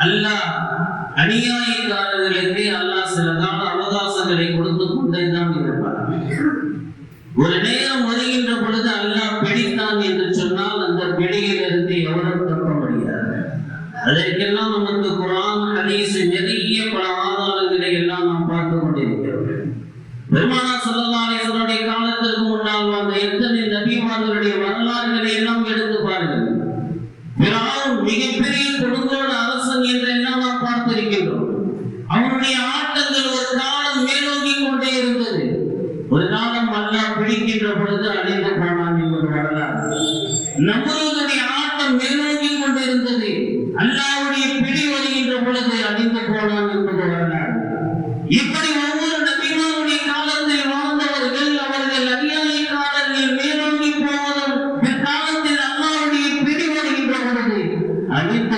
அல்லாஹ் அநியாயக்காரர்களுக்கு அல்லாஹ் சில கால அவகாசங்களை கொடுத்து கொண்டே தான் இருப்பார் ஒரு நேரம் வருகின்ற பொழுது அல்லாஹ் பிடித்தான் என்று சொன்னால் அந்த பிடியிலிருந்து எவரும் தப்ப முடியாது. அதற்கெல்லாம் நமக்கு குரான் ஹதீஸ் நிறைய பல ஆதாரங்களை எல்லாம் நாம் பார்த்து கொண்டிருக்கிறோம். பெருமானா ஸல்லல்லாஹு నవ్వులో ఒకటి ఆట మేలు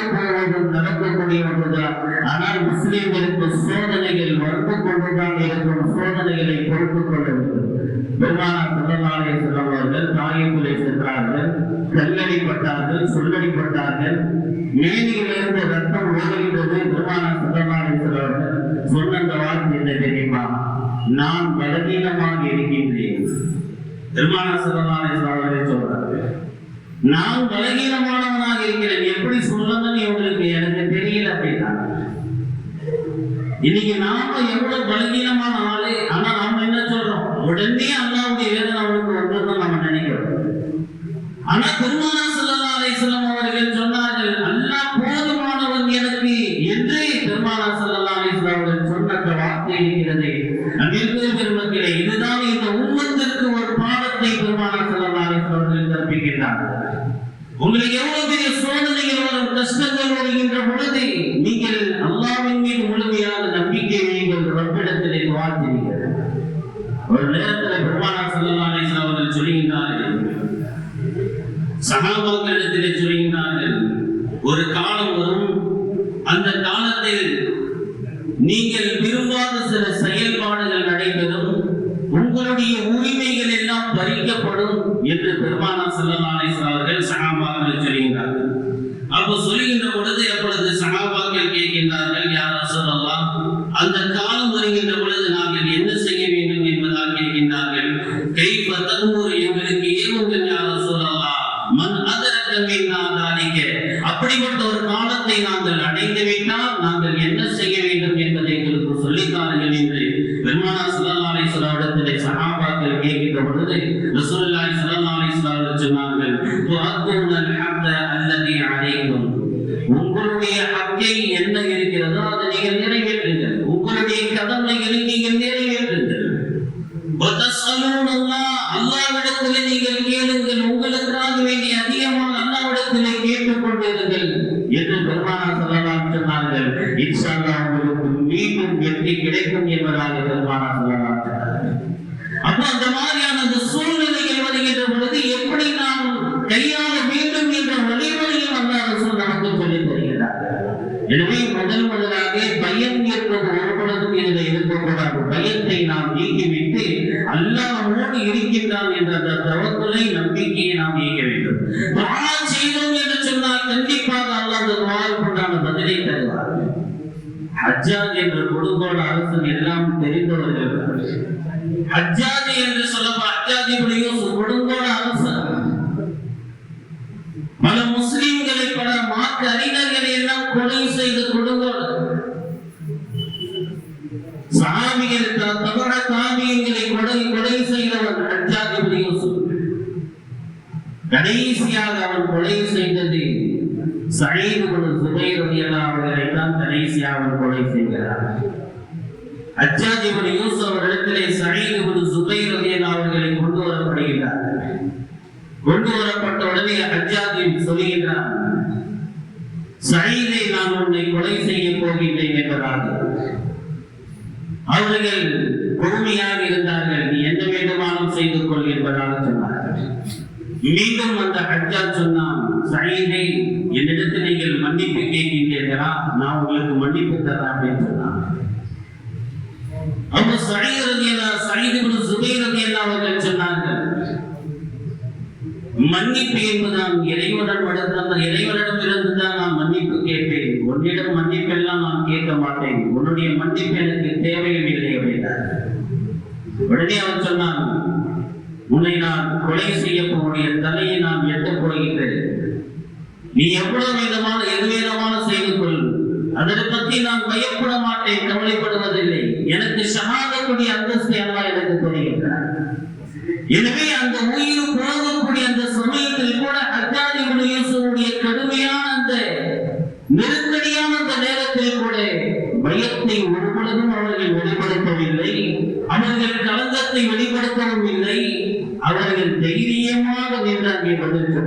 அழிந்து போவதும் நடக்கக்கூடிய ஆனால் முஸ்லிம்களுக்கு சோதனைகள் வந்து கொண்டுதான் இருக்கும் சோதனைகளை பொறுத்துக் கொள்ள வேண்டும். பெருமானா செல்லவர்கள் தாயக்குலை சென்றார்கள். கல்லடிப்பட்டார்கள் சொல்லடிப்பட்டார்கள். மேனியிலிருந்து ரத்தம் ஓடுகின்றது. பெருமானா சொல்லலாலே செல்லவர்கள் சொன்ன அந்த வார்த்தை என்ன தெரியுமா? நான் பலவீனமாக இருக்கின்றேன். பெருமானா சொல்லலாலே செல்லவர்களே சொல்றார்கள் நான் பலகீனமானவனாக இருக்கிறேன். எப்படி சொல்லணும்னு உங்களுக்கு எனக்கு தெரியல அப்படின்னா இன்னைக்கு நாம எவ்வளவு பலகீனமான ஆளு ஆனா நாம என்ன சொல்றோம்? உடனே அல்லாவுடைய வேதனை அவனுக்கு வந்ததுன்னு நம்ம நினைக்கிறோம். ஆனா திருமண ஸல்லல்லாஹு அலைஹி வஸல்லம் அவர்கள் சொன்னார்கள் அல்லாஹ் போதுமானவன் எனக்கு என்று பெருமானா ஸல்லல்லாஹு அலைஹி வஸல்லம் அவர்கள் சொன்ன அந்த வார்த்தை இருக்கிறது அங்கிருக்கிற பெருமக்களே இதுதான் இந்த உம்மத்திற்கு ஒரு பாடத்தை பெருமானா ஸல்லல்லாஹு அலைஹி வஸல்லம் அவர்கள் கற்பிக்கின்றார்கள் உங்களுக்கு எவ்வளவு பெரிய சோதனைகள் வரும் கஷ்டங்கள் வருகின்ற பொழுது நீங்கள் அல்லாவின் மீது முழுமையான நம்பிக்கை நீங்கள் ரப்பிடத்திலே வாழ்ந்தீர்கள் ஒரு நேரத்தில் பெருமானா ஸல்லல்லாஹு அவர்கள் சொல்லுகின்றார்கள். சகாபாக்களிடத்திலே சொல்லுகின்றார்கள் ஒரு காலம் வரும் அந்த காலத்தில் நீங்கள் விரும்பாத சில செயல்பாடுகள் நடைபெறும் உங்களுடைய உரிமைகள் எல்லாம் பறிக்கப்படும் என்று பெருமானா ஸல்லல்லாஹு அவர்கள் சகாபாக்களை சொல்லுகின்றார்கள். அப்ப சொல்லுகின்ற பொழுது எப்பொழுது சகாபாக்கள் கேட்கின்றார்கள் யார் சொல்லலாம் அந்த காலம் வருகின்ற பொழுது நாங்கள் என்ன செய்ய வேண்டும் என்பதால் கேட்கின்றார்கள். கை தகுமுறு எங்கள் யார் ரசூலல்லாஹ் மன் அதரக மின்னா தாலிக அப்படிப்பட்ட ஒரு காலத்தை நாங்கள் அடைந்து விட்டால் நாங்கள் என்ன செய்ய வேண்டும் என்பதை எங்களுக்கு சொல்லித்தார்கள் என்று பெருமானா ஸல்லல்லாஹு அலைஹி வஸல்லம் இடத்திலே சஹாபாக்கள் கேட்கின்ற பொழுது ரசூலுல்லாஹி ஸல்லல்லாஹு அலைஹி வஸல்லம் அவர்கள் சொன்னார்கள் துஅத்துனல் ஹக்க அல்லது அழைக்கும் உங்களுடைய ஹக்கை என்ன இருக்கிறதோ அதை நீங்கள் நிறைவேற்றுங்கள். உங்களுடைய கடமைகளை நீங்கள் நிறைவேற்றுங்கள். அல்லாவிடத்தில் நீங்கள் கேளுங்கள். உங்களுக்காக வேண்டிய அதிகமாக அல்லாவிடத்தில் கேட்டுக்கொண்டிருங்கள் என்று பெருமானார் சொல்லலாம் சொன்னார்கள். இன்ஷால்லா உங்களுக்கு மீண்டும் வெற்றி கிடைக்கும் என்பதாக பெருமானார் சொல்லலாம் அப்போ அந்த மாதிரி அல்லாஹ்வோடு இருக்கின்றான் என்ற அந்த தவக்குலை நம்பிக்கையை நாம் இயக்க வேண்டும். துஆ செய்தோம் என்று சொன்னால் கண்டிப்பாக அல்லாஹ் அந்த துஆவுக்கு பதிலை தருவார். ஹஜ்ஜாஜ் என்ற கொடுங்கோட அரசன் எல்லாம் தெரிந்தவர்கள். ஹஜ்ஜாஜ் என்று சொல்லப்போ ஹஜ்ஜாஜிபுடைய கொடுங்கோட அரசன். பல முஸ்லிம்களை பல மாற்று அறிஞர்களை எல்லாம் கொலை செய்து கொடுங்கோடு கடைசியாக அவன் கொலை செய்தது சயீது பின் சுபைர் ரலியல்லாஹு தான் கடைசியாக அவன் கொலை செய்கிறார் ஹஜ்ஜாஜ் இப்னு யூசுப் அவர்களிடத்திலே சயீது பின் சுபைர் கொண்டு வரப்படுகிறார் கொண்டு வரப்பட்ட உடனே ஹஜ்ஜாஜ் சொல்லுகிறார் சயீதை நான் உன்னை கொலை செய்ய போகின்றேன் என்பதாக. அவர்கள் பொறுமையாக இருந்தார்கள் நீ என்ன வேண்டுமானும் செய்து கொள் என்பதாக சொன்னார்கள். மீண்டும் அந்த ஹஜ்ஜாஜ் சொன்னான் சயீதை என்னிடத்தில் நீங்கள் மன்னிப்பு கேட்கின்றீர்களா? நான் உங்களுக்கு மன்னிப்பு தரேன் அப்படின்னு சொன்னான் அப்ப சயீத் ரலியல்லாஹு சயீத் இப்னு சுபைர் ரலியல்லாஹு அவர்கள் சொன்னார்கள் மன்னிப்பு என்பதுதான் இறைவனிடம் அடுத்த அந்த இறைவனிடம் இருந்து தான் நான் மன்னிப்பு கேட்பேன். உன்னிடம் மன்னிப்பெல்லாம் நான் கேட்க மாட்டேன். உன்னுடைய மன்னிப்பு எனக்கு தேவையும் இல்லை அப்படின்னா உடனே அவன் சொன்னான் உன்னை நான் கொலை செய்யக்கூடிய தலையை நான் வெட்டப் போகின்றேன் நீ எவ்வளவு விதமான எது விதமான செய்து கொள். அதனை பத்தி நான் பயப்பட மாட்டேன் கவலைப்படுவதில்லை. எனக்கு சமாதக்கூடிய அந்தஸ்தை அல்லா எனக்கு தெரிகின்றார் எனவே அந்த உயிருக்கு போகக்கூடிய அந்த சமயத்தில் கூட அஜாதி யூசுடைய கடுமையான அந்த நெருக்கடியான அந்த நேரத்தில் கூட பயத்தை ஒரு பொழுதும் அவர்கள் வெளிப்படுத்தவில்லை அவர்கள் களங்கத்தை வெளிப்படுத்தவும் இல்லை அவர்கள் தைரியமாக நின்று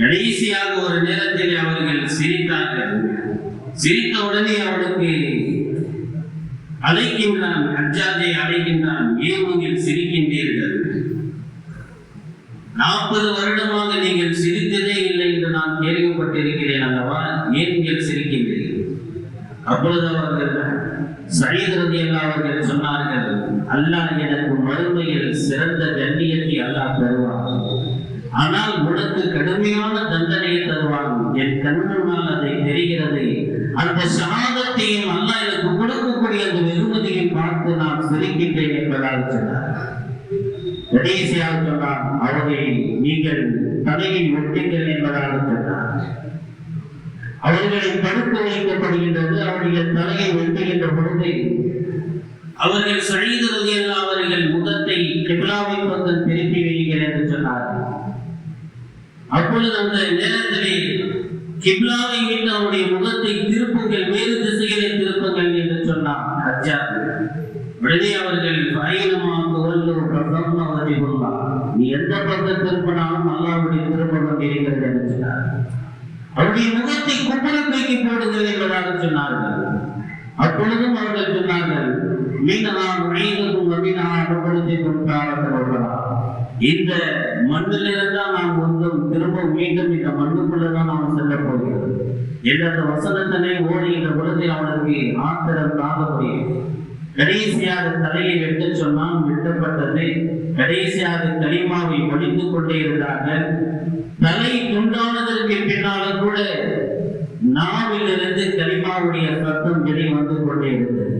கடைசியாக ஒரு நேரத்தில் அவர்கள் சிரித்தார்கள். சிரித்த உடனே அவனுக்கு அழைக்கின்றான் அஜாதை அழைக்கின்றான் ஏன் நீங்கள் சிரிக்கின்றீர்கள்? நாற்பது வருடமாக நீங்கள் சிரித்ததே இல்லை என்று நான் கேள்விப்பட்டிருக்கிறேன் அல்லவா? ஏன் நீங்கள் சிரிக்கின்றீர்கள்? அப்பொழுது அவர்கள் சயீது அவர்கள் சொன்னார்கள் அல்லாஹ் எனக்கு மறுமையில் சிறந்த கண்ணியத்தை அல்லாஹ் தருவான். ஆனால் உனக்கு கடுமையான தண்டனையை தருவான். என் கண்முன்னால் அதை தெரிகிறது. அந்த சாதத்தையும் அல்லாஹ் எனக்கு கொடுக்கக்கூடிய அந்த வெகுமதியை பார்த்து நான் சிரிக்கின்றேன் என்பதாக சொன்னார். கடைசியாக சொன்னார் அவரை நீங்கள் தலையை ஒட்டுங்கள் என்பதாக சொன்னார். அவர்களை படுக்க வைக்கப்படுகின்றது அவருடைய தலையை ஒட்டுகின்ற பொழுது அவர்கள் சழிதுறது எல்லாம் அவர்கள் முகத்தை கிபிலாவின் பக்கம் திருப்பி வையுங்கள் என்று சொன்னார்கள். அப்பொழுது அந்த நேரத்திலே கிப்லாவை விட்டு அவருடைய முகத்தை திருப்புங்கள் வேறு திசைகளை திருப்புங்கள் என்று சொன்னார் ஹஜ்ஜாத் உடனே அவர்கள் பயணமா துவல்லு பிரசம்மா வதிபுல்லா நீ எந்த பக்கம் திருப்பினாலும் அல்லாவுடைய திருப்ப இருக்கிறது என்று சொன்னார். அவருடைய முகத்தை குப்புற தூக்கி போடுங்கள் என்பதாக சொன்னார்கள். அப்பொழுதும் அவர்கள் சொன்னார்கள் மீனனா நுழைந்ததும் நவீனா அனுபவத்தை கொண்டாடப்படுவதா இந்த மண்ணிலிருந்து தான் நாம் வந்தோம் திரும்ப மீண்டும் இந்த மண்ணுக்குள்ளதான் நாம் செல்ல போகிறோம். என்ற அந்த வசனத்தினை ஓடுகின்ற பொழுது அவனுக்கு ஆத்திரம் தாங்க முடியும் கடைசியாக தலையை வெட்ட சொன்னால் வெட்டப்பட்டது. கடைசியாக களிமாவை ஒழித்துக் கொண்டே இருந்தார்கள். தலை துண்டானதற்கு பின்னால கூட நாவிலிருந்து களிமாவுடைய சத்தம் வெளி வந்து கொண்டே இருந்தது.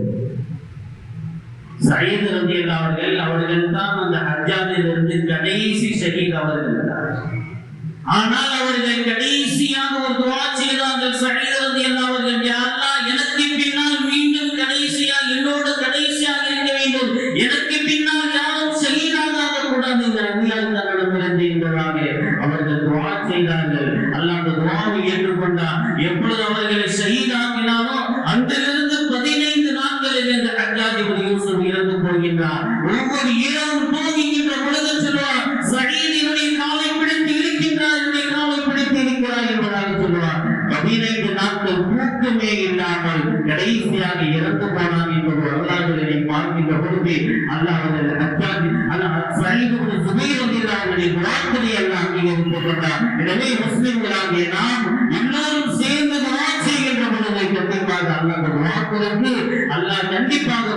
சயீத் ரந்தியல் அவர்கள் அவர்கள் தான் அந்த ஹஜ்ஜாதிலிருந்து கடைசி ஷஹீத் அவர்கள். ஆனால் அவர்கள் கடைசியாக ஒரு துவா செய்தார்கள் சயீத் ரந்தியல் அவர்கள் என்பதாக சொல்வார் பதினைந்து நாட்கள் தூக்கமே இல்லாமல் கடைசியாக இறந்து போனான் என்பது வரலாறுகளை பார்க்கின்ற பொழுது அல்லாஹ் அவர்கள் அல்லாஹ் எல்லாம் எனவே முஸ்லிம்களாகிய நாம் எல்லாரும் சேர்ந்து துவா செய்கின்ற பொழுது கண்டிப்பாக அல்லாஹ் அல்லாஹ் கண்டிப்பாக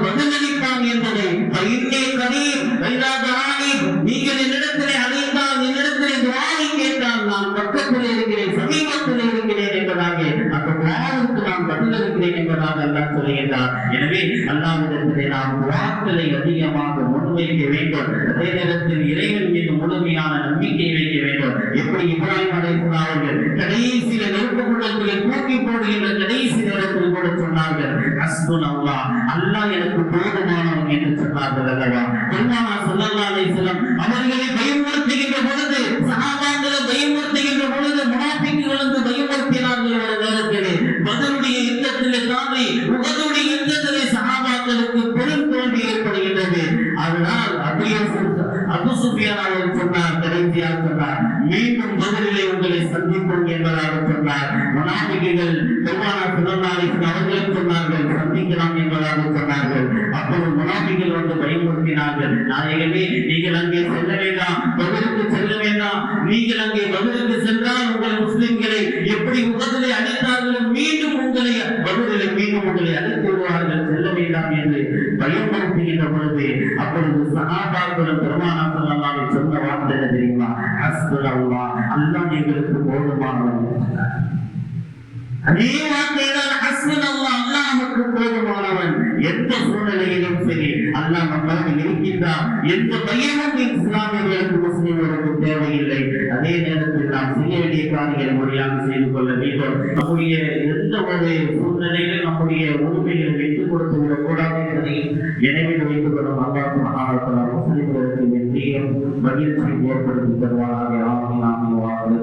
என்பதை இன்னே கரீம் வைராதானி நீங்கள் என்னிடத்திலே அழைத்தால் என்னிடத்திலே துவாவை கேட்டால் நான் பக்கத்தில் இருக்கிறேன் சமீபத்தில் இருக்கிறேன் என்பதாக அந்த துவாவுக்கு நான் பதிலளிக்கிறேன் என்பதாக அல்லாஹ் சொல்லுகின்றார் எனவே அல்லாஹ்விடத்திலே நாம் துவாக்களை அதிகமாக முன்வைக்க வேண்டும் அதே நேரத்தில் இறைவன் மீது முழுமையான நம்பிக்கை வைக்க வேண்டும் எப்படி இப்ராஹிம் அலைஹிஸ்ஸலாம் அவர்கள் கடைசியில நெருப்புக்குள்ளத்திலே தூக்கி போடுகின்ற கடைசி நேரத்தில் கூட சொன்னார்கள் ஹஸ்புன் அல்லா அல்லா எனக்கு போதுமானவன் என்று சொன்னார்கள் அல்லவா? பெருமானா சொல்லல்லா அலைஹி வஸல்லம் அவர்களை பயமுறுத்துகின்ற பொழுது சஹாபாக்களை பயமுறுத்துகின்ற பொழுது முனாஃபிக்குகள் வந்து பயமுறுத்தினார்கள் ஒரு நேரத்திலே பதிலுடைய யுத்தத்திலே தாண்டி உகதுடைய யுத்தத்திலே சஹாபாக்களுக்கு பெரும் தோல்வி ஏற்படுகின்றது அதனால் அப்படியே அபு சுஃபியான் அவர்கள் சொன்னார் கடைசியாக சொன்னார் மீண்டும் பதிலிலே உங்களை சந்திப்போம் என்பதாக சொன்னார் முனாஃபிக்குகள் பெருமானா அவர்களும் சொன்னார்கள் சந்திக்கலாம் என்பதாக சொன்னார்கள். அப்போது முனாபிகள் வந்து பயன்படுத்தினார்கள். நாயகமே நீங்கள் அங்கே செல்ல வேண்டாம் பதிலுக்கு செல்ல வேண்டாம். நீங்கள் அங்கே பதிலுக்கு சென்றால் உங்கள் முஸ்லிம்களை எப்படி உடலை அழைத்தார்களோ மீண்டும் உங்களை பதிலை மீண்டும் உங்களை அழைத்து விடுவார்கள் செல்ல வேண்டாம் என்று பயன்படுத்துகின்ற பொழுது அப்பொழுது சகாபாக்களும் பெருமானா ஸல்லல்லாஹு சொன்ன வார்த்தை என்ன தெரியுமா? ஹஸ்புல்லாஹ் அல்லாஹ் எங்களுக்கு போதுமானவன் அதே ஹஸ்பன் அல்லாஹ் அல்லாஹ் நமக்கு போதுமானவன் எந்த சூழ்நிலையிலும் சரி அல்லாஹ் நம்மோடு இருக்கின்றான். எந்த பயமும் இஸ்லாமியர்களுக்கு முஸ்லிம்களுக்கு தேவையில்லை. அதே நேரத்தில் நாம் செய்ய வேண்டிய காரியங்களை முறையாக செய்து கொள்ள வேண்டும். நம்முடைய எந்த ஒரு சூழ்நிலையிலும் நம்முடைய உரிமைகளை வைத்துக் கொடுத்து விடக்கூடாது என்பதையும் நினைவில் வைத்துக் கொள்ளும் அல்லாஹ் சுப்ஹானஹு முஸ்லிம்களுக்கு வெற்றியும் மகிழ்ச்சியும் ஏற்படுத்தி தருவாராக. ஆமீன் ஆமீன் வாக்கு